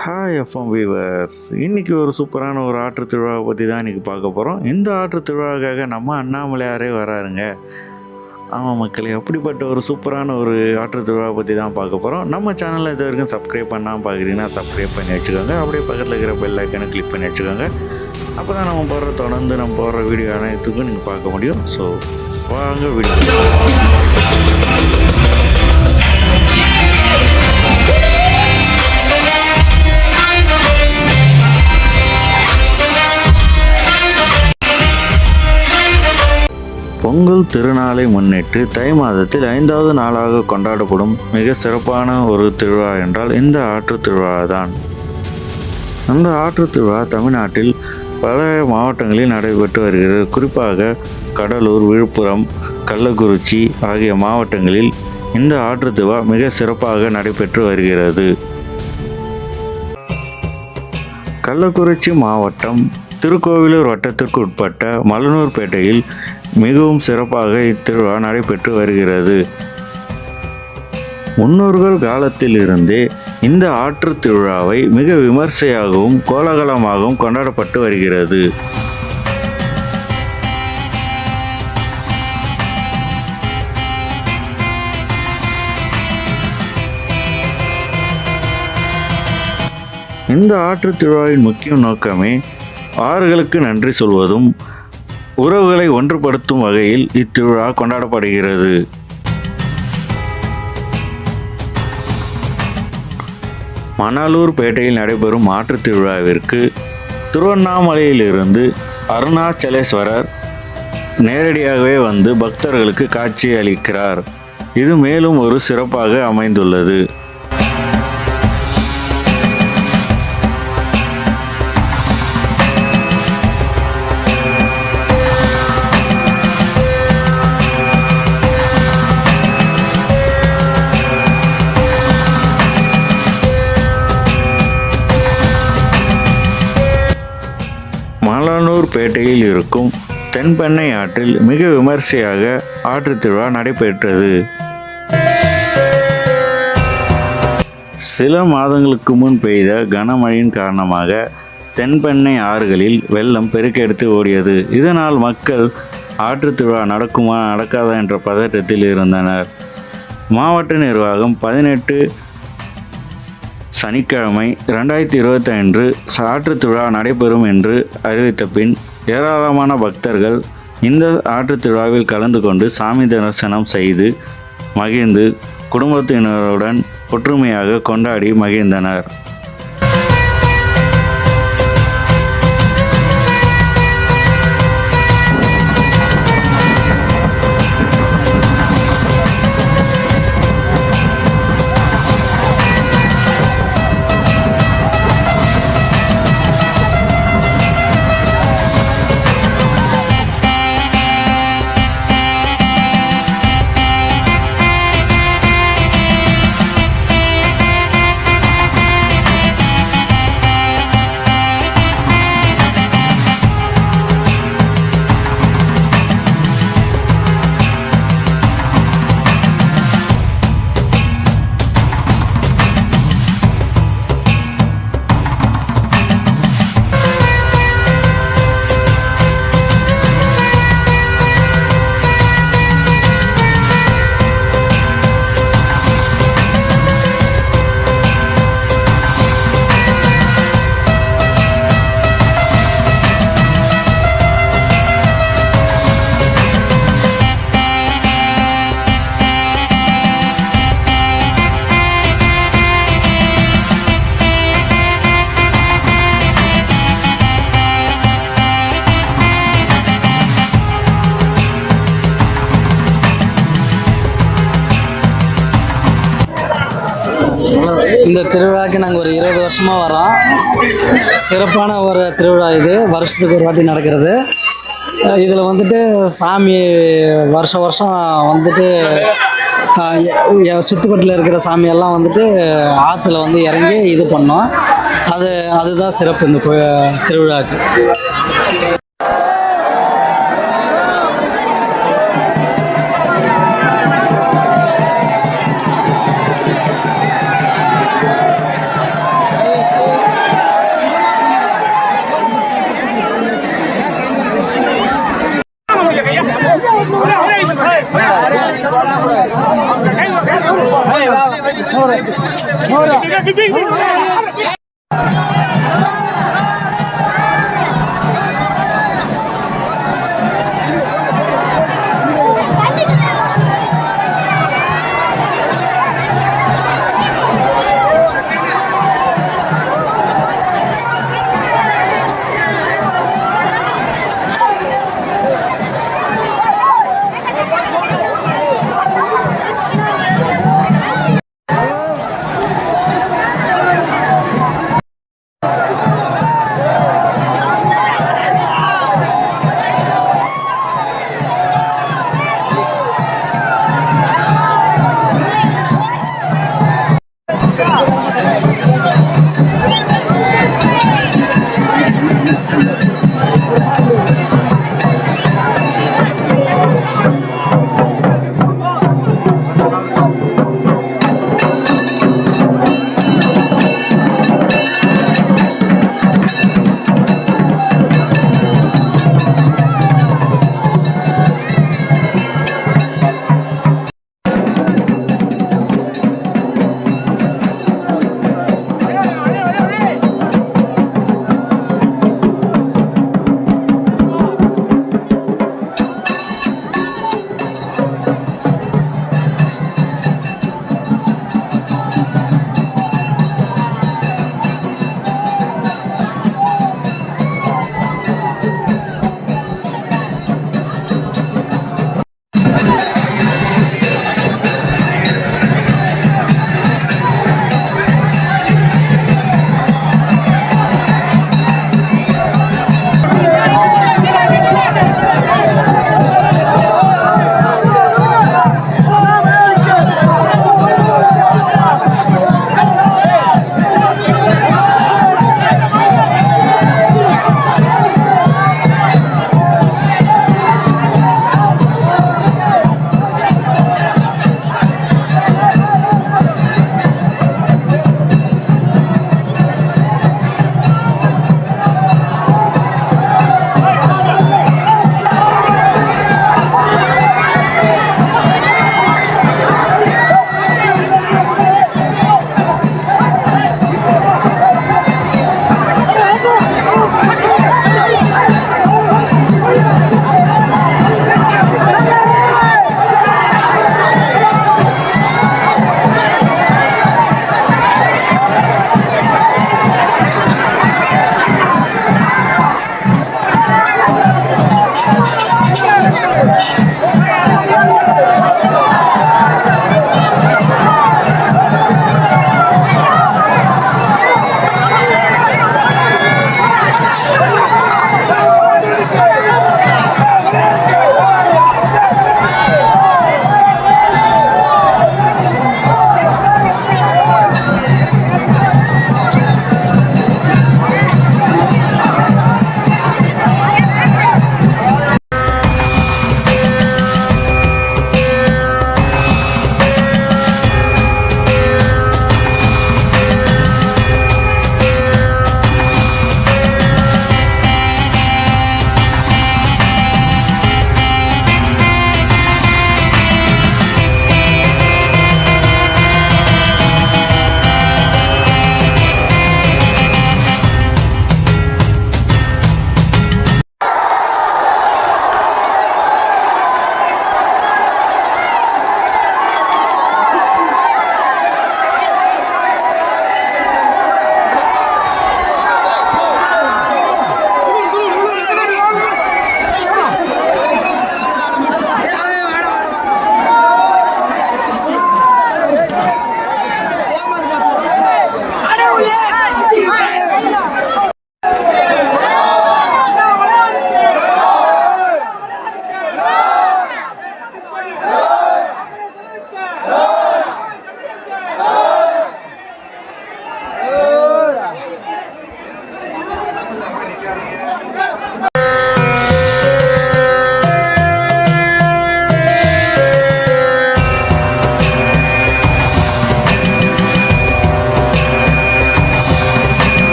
Hi FM viewers இன்றைக்கி ஒரு சூப்பரான ஒரு ஆற்று திருவிழாவை பற்றி தான் இன்றைக்கி பார்க்க போகிறோம் இந்த ஆற்று திருவிழாவுக்காக நம்ம அண்ணாமலையாரே வராருங்க. ஆமாம் மக்களே அப்படிப்பட்ட ஒரு சூப்பரான ஒரு ஆற்று திருவிழாவை பற்றி தான் பார்க்க போகிறோம் நம்ம சேனலில் இது வரைக்கும் சப்ஸ்கிரைப் பண்ணாமல் பார்க்குறீங்கன்னா சப்ஸ்கிரைப் பண்ணி வச்சுக்கோங்க. அப்படியே பக்கத்தில் இருக்கிற பெல் ஐக்கனை கிளிக் பண்ணி வச்சுக்கோங்க. அப்போ தான் நம்ம போடுற தொடர்ந்து நம்ம போடுற வீடியோ அனைத்துக்கும் நீங்கள் பார்க்க முடியும். ஸோ வாங்க வீடியோ பொங்கல் திருநாளை முன்னிட்டு தை மாதத்தில் ஐந்தாவது நாளாக கொண்டாடப்படும் மிக சிறப்பான ஒரு திருவிழா என்றால் இந்த ஆற்றுத் திருவிழா தான் அந்த ஆற்றுத் திருவிழா தமிழ்நாட்டில் பல மாவட்டங்களில் நடைபெற்று வருகிறது. குறிப்பாக கடலூர் விழுப்புரம் கள்ளக்குறிச்சி ஆகிய மாவட்டங்களில் இந்த ஆற்றுத் திருவிழா மிக சிறப்பாக நடைபெற்று வருகிறது. கள்ளக்குறிச்சி மாவட்டம் திருக்கோவிலூர் வட்டத்திற்கு உட்பட்ட மலனூர்பேட்டையில் மிகவும் சிறப்பாக இத்திருவிழா நடைபெற்று வருகிறது. முன்னோர்கள் காலத்திலிருந்தே இந்த ஆற்று திருவிழாவை மிக விமர்சையாகவும் கோலாகலமாகவும் கொண்டாடப்பட்டு வருகிறது. இந்த ஆற்று திருவிழாவின் முக்கிய நோக்கமே ஆறுகளுக்கு நன்றி சொல்வதும் உறவுகளை ஒன்றுபடுத்தும் வகையில் இத்திருவிழா கொண்டாடப்படுகிறது. மணலூர் பேட்டையில் நடைபெறும் மாற்றுத் திருவிழாவிற்கு திருவண்ணாமலையிலிருந்து அருணாச்சலேஸ்வரர் நேரடியாகவே வந்து பக்தர்களுக்கு காட்சி அளிக்கிறார் இது மேலும் ஒரு சிறப்பாக அமைந்துள்ளது. மலனூர் பேட்டையில் இருக்கும் தென்பெண்ணை ஆற்றில் மிக விமர்சையாக ஆற்றுத் திருவிழா நடைபெற்றது. சில மாதங்களுக்கு முன் பெய்த கனமழையின் காரணமாக தென்பெண்ணை ஆறுகளில் வெள்ளம் பெருக்கெடுத்து ஓடியது. இதனால் மக்கள் ஆற்றுத் திருவிழா நடக்குமா நடக்காதா என்ற பதட்டத்தில் இருந்தனர். மாவட்ட நிர்வாகம் பதினெட்டு சனிக்கிழமை ரெண்டாயிரத்தி இருபத்தி அன்று ஆற்று திருவிழா நடைபெறும் என்று அறிவித்த பின் ஏராளமான பக்தர்கள் இந்த ஆற்று திருவிழாவில் கலந்து கொண்டு சாமி தரிசனம் செய்து மகிழ்ந்து குடும்பத்தினருடன் ஒற்றுமையாக கொண்டாடி மகிழ்ந்தனர். திருவிழாவுக்கு திருவிழாக்கு நாங்கள் ஒரு இருபது வருஷமாக வரோம் சிறப்பான ஒரு திருவிழா இது. வருஷத்துக்கு ஒரு வாட்டி நடக்கிறது. இதில் வந்துட்டு சாமி வருஷம் வருஷம் வந்துட்டு சுத்துக்கட்டில் இருக்கிற சாமியெல்லாம் வந்துட்டு ஆற்றுல வந்து இறங்கி இது பண்ணோம். அது அதுதான் சிறப்பு இந்த திருவிழாவுக்கு Hey,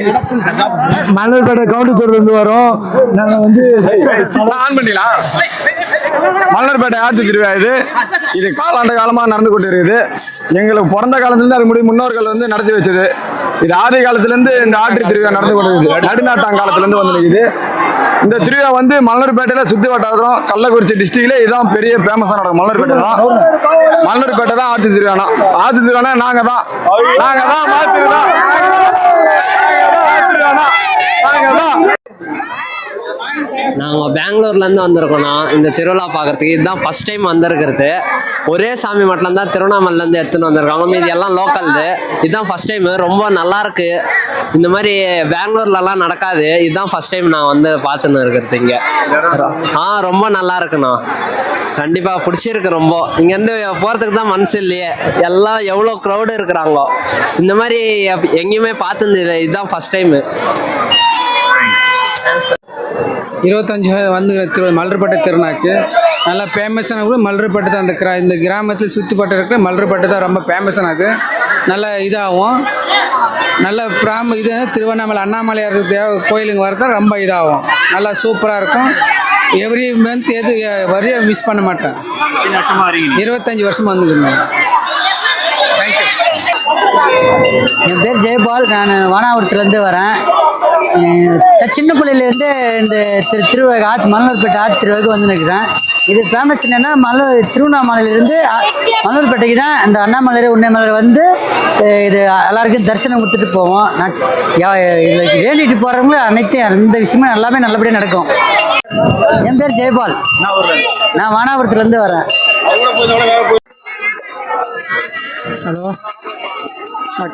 திருவிழாக்கு மணல்பேட்டை கவுண்டத்தூர்லேருந்து வரோம். நாங்கள் வந்து ஆன் பண்ணிடலாம் மலர்பேட்டை ஆற்று திருவிழா இது. இது காலாண்டு காலமாக நடந்து கொண்டு இருக்குது எங்களுக்கு பிறந்த காலத்துலேருந்து அது முடி முன்னோர்கள் வந்து நடத்தி வச்சது. இது ஆதி காலத்துலேருந்து இந்த ஆற்று திருவிழா நடந்து கொண்டு இருக்குது நடுநாட்டாங் காலத்துலேருந்து வந்து நிற்குது இந்த திருவிழா வந்து மலர்பேட்டையில சுத்தி வட்டாரம் கள்ளக்குறிச்சி டிஸ்ட்ரிக்ட்ல இதுதான் பெரிய ஃபேமஸாக நடக்கும் மலர்பேட்டை தான். மலர்பேட்டை தான் ஆத்து திருவிழா ஆற்று திருவிழா நாங்கள் தான். நாங்கள் தான் மாற்று தான் தான். நாங்கள் பெங்களூர்லேருந்து வந்திருக்கோண்ணா இந்த திருவிழா பார்க்கறதுக்கு இதுதான் ஃபஸ்ட் டைம் வந்திருக்கிறது. ஒரே சாமி மட்டும் தான் எடுத்துன்னு வந்திருக்காங்க. மீதி எல்லாம் லோக்கல்து இதுதான் ஃபஸ்ட் டைம் ரொம்ப நல்லாயிருக்கு இந்த மாதிரி பெங்களூர்லலாம் நடக்காது. இதுதான் ஃபஸ்ட் டைம் நான் வந்து பார்த்துன்னு இருக்கிறது இங்கே. ஆ ரொம்ப நல்லா இருக்குண்ணா. கண்டிப்பாக பிடிச்சிருக்கு ரொம்ப. இங்கேருந்து போகிறதுக்கு தான் மனசு இல்லையே. எல்லாம் எவ்வளோ க்ரௌடு இருக்கிறாங்களோ. இந்த மாதிரி எங்கேயுமே பார்த்தது இல்லை. இதுதான் ஃபஸ்ட் டைமு இருபத்தஞ்சி வந்து திரு மலர்பட்டை திருநாக்கு. நல்லா ஃபேமஸான கூட மலர்பட்டு தான் அந்த கிரா இந்த கிராமத்தில் சுற்றிப்பட்டு இருக்கிற மலர்பட்டு தான் ரொம்ப ஃபேமஸானது நல்ல இதாகும் நல்ல பிராம இது திருவண்ணாமலை அண்ணாமலையார் தேவ கோயிலுங்க வரது ரொம்ப இதாகும் நல்லா சூப்பராக இருக்கும். எவ்ரி மந்த் எது வரைய மிஸ் பண்ண மாட்டேன். இருபத்தஞ்சி வருஷம் வந்துக்கிறேன் என் பேர் ஜெயபால். நான் வானாவரத்துலேருந்து வரேன். நான் சின்ன பிள்ளையிலேருந்து இந்த திரு திருவிழா ஆத்து மலர்பேட்டை ஆத்து திருவிழாவுக்கு வந்து நிற்கிறேன். இது ஃபேமஸ் என்னென்னா மலர் திருவண்ணாமலையிலேருந்து மலர்பேட்டைக்கு தான் இந்த அண்ணாமலை உண்ணாமலை வந்து இது எல்லாருக்கும் தரிசனம் கொடுத்துட்டு போவோம். நான் வேண்டிட்டு போகிறவங்களும் அனைத்து அந்த விஷயமும் எல்லாமே நல்லபடியாக நடக்கும். என் பேர் ஜெயபால். நான் வானாபுரத்துலேருந்து வரேன். ஹலோ.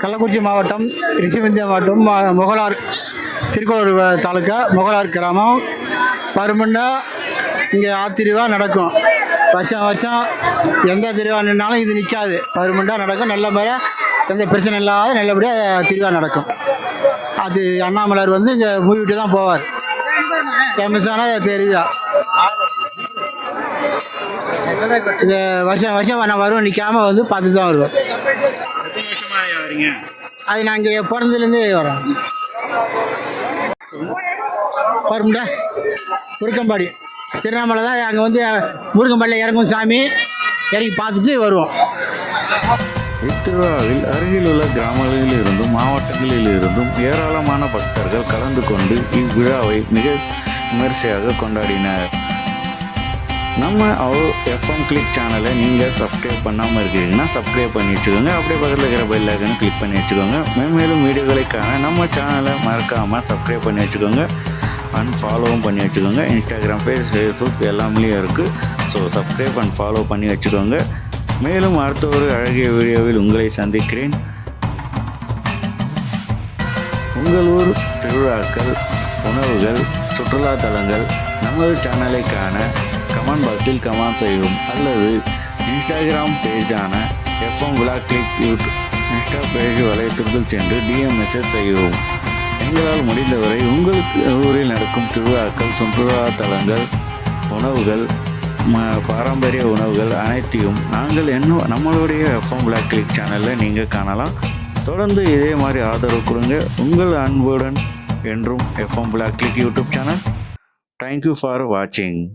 கள்ளக்குறிச்சி மாவட்டம் ரிஷிவந்தியா மாவட்டம் முகலார் திருக்கோளூர் தாலுக்கா முகலார் கிராமம். பருமன்னா இங்கே ஆத்திருவா நடக்கும். வருஷம் வருஷம் எந்த திருவா நின்னாலும் இது நிற்காது பருமண்டா நடக்கும். நல்ல முறையாக எந்த பிரச்சனை இல்லாத நல்லபடியாக திருவா நடக்கும். அது அண்ணாமலையார் வந்து இங்கே மூவிட்டு தான் போவார். ஃபேமஸான தெரியுதா இது வருஷம் வருஷம் நான் வருவேன் நிற்காம வந்து பார்த்துட்டு தான் வருவேன் அது நாங்கள் பிறந்ததுலேருந்தே வரோம் வரும்டா முருக்கம்பாடி திருவண்ணாமலை தான் அங்கே வந்து முருக்கம்பாடியில் இறங்கும் சாமி. இறங்கி பார்த்துட்டு வருவோம். இத்திருவிழாவில் அருகில் உள்ள கிராமங்களில் இருந்தும் மாவட்டங்களில் இருந்தும் ஏராளமான பக்தர்கள் கலந்து கொண்டு இவ்விழாவை மிக விமரிசையாக கொண்டாடினர். நம்ம அவர் எஃப்எம் கிளிக் சேனலை நீங்கள் சப்ஸ்கிரைப் பண்ணாமல் இருக்கீங்கன்னா சப்ஸ்கிரைப் பண்ணி வச்சுக்கோங்க. அப்படியே பக்கத்தில் இருக்கிற பெல் ஐக்கனை கிளிக் பண்ணி வச்சுக்கோங்க. மேலும் வீடியோகளுக்கான நம்ம சேனலை மறக்காமல் சப்ஸ்கிரைப் பண்ணி வச்சுக்கோங்க. அண்ட் ஃபாலோவும் பண்ணி வச்சுக்கோங்க. இன்ஸ்டாகிராம் பேஜ் ஃபேஸ்புக் எல்லாமே இருக்குது ஸோ சப்ஸ்கிரைப் அண்ட் ஃபாலோ பண்ணி வச்சுக்கோங்க. மேலும் அடுத்த ஒரு அழகிய வீடியோவில் உங்களை சந்திக்கிறேன். உங்கள் ஊர் திருவிழாக்கள் உணவுகள் சுற்றுலா தலங்கள் நமது சேனலை காண கமெண்ட் பாக்ஸில் கமெண்ட் செய்யவும். அல்லது இன்ஸ்டாகிராம் பேஜான எஃப்எம் விழா கிளிக் யூடியூப் இன்ஸ்டா பேஜ் வலையத்திற்குள் சென்று டிஎம் மெசேஜ் செய்யவும். எங்களால் முடிந்தவரை உங்களுக்கு ஊரில் நடக்கும் திருவிழாக்கள் சுற்றுலா தலங்கள் உணவுகள் ம- பாரம்பரிய உணவுகள் அனைத்தையும் நாங்கள் என்ன நம்மளுடைய எஃப்எம் பிளாக் கிளிக் சேனலில் நீங்கள் காணலாம். தொடர்ந்து இதே மாதிரி ஆதரவு கொடுங்க. உங்கள் அன்புடன் என்றும் FM black click YouTube channel thank you for வாட்சிங்